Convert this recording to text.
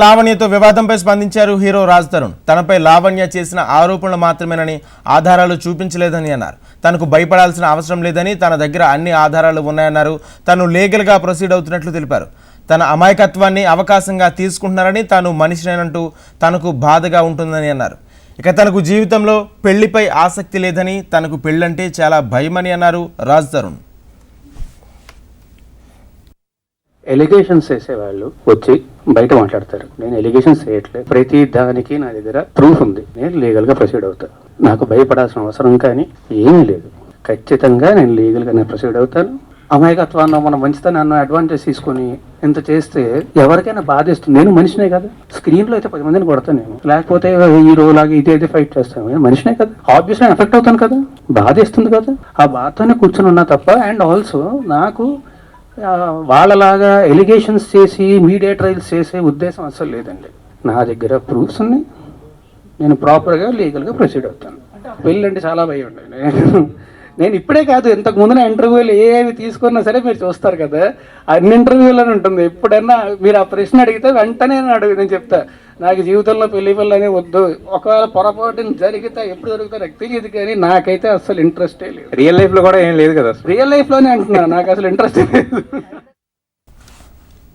లావణ్యతో వివాదంపై స్పందించారు హీరో రాజ్ తరుణ్. తనపై లావణ్య చేసిన ఆరోపణలు మాత్రమేనని ఆధారాలు చూపించలేదని అన్నారు. తనకు భయపడాల్సిన అవసరం లేదని తన దగ్గర అన్ని ఆధారాలు ఉన్నాయన్నారు. తను లీగల్గా ప్రొసీడ్ అవుతున్నట్లు తెలిపారు. తన అమాయకత్వాన్ని అవకాశంగా తీసుకుంటున్నారని తాను మనిషినేనంటూ తనకు బాధగా ఉంటుందని అన్నారు. ఇక తనకు జీవితంలో పెళ్ళిపై ఆసక్తి లేదని తనకు పెళ్ళంటే చాలా భయమని అన్నారు రాజ్ తరుణ్. ఎలిగేషన్స్ వేసేవాళ్ళు వచ్చి బయట మాట్లాడతారు. నేను ఎలిగేషన్స్ చేయట్లేదు ప్రతి దానికి నా దగ్గర ప్రూఫ్ ఉంది. నేను లీగల్గా ప్రొసీడ్ అవుతాను నాకు భయపడాల్సిన అవసరం కానీ ఏమీ లేదు. ఖచ్చితంగా నేను లీగల్గా నేను ప్రొసీడ్ అవుతాను. అమాయకత్వాన్ని మన మంచితనాన్ని అడ్వాంటేజ్ తీసుకొని ఇంత చేస్తే ఎవరికైనా బాధేస్తుంది నేను మనిషినే కదా. స్క్రీన్లో అయితే పది మందిని కొడతాను నేను. లేకపోతే హీరో లాగా ఇది అయితే ఫైట్ చేస్తాను. నేను మనిషినే కదా. ఆబ్వియస్లీ ఎఫెక్ట్ అవుతాను కదా. బాధేస్తుంది కదా. ఆ బాధతోనే కూర్చొని ఉన్నా తప్ప అండ్ ఆల్సో నాకు వాళ్ళలాగా ఎలిగేషన్స్ చేసి మీడియా ట్రయల్స్ చేసే ఉద్దేశం అసలు లేదండి. నా దగ్గర ప్రూఫ్స్ ఉన్నాయి. నేను ప్రాపర్గా లీగల్గా ప్రొసీడ్ అవుతాను. పెళ్ళి అంటే చాలా భయం ఉండే నేను ఇప్పుడే కాదు ఇంతకు ముందు ఇంటర్వ్యూలు ఏవి తీసుకున్నా సరే మీరు చూస్తారు కదా అన్ని ఇంటర్వ్యూలను ఉంటుంది. ఎప్పుడన్నా మీరు ఆ ప్రశ్న అడిగితే వెంటనే నేను అడుగు నేను చెప్తా నాకు జీవితంలో పెళ్ళి పిల్ల అనేది వద్దు. ఒకవేళ పొరపాటున జరిగితే ఎప్పుడు జరుగుతా నాకు తెలియదు కానీ నాకైతే అసలు ఇంట్రెస్టే లేదు. రియల్ లైఫ్లో కూడా ఏం లేదు కదా రియల్ లైఫ్లోనే అంటున్నా నాకు అసలు ఇంట్రెస్ట్ లేదు.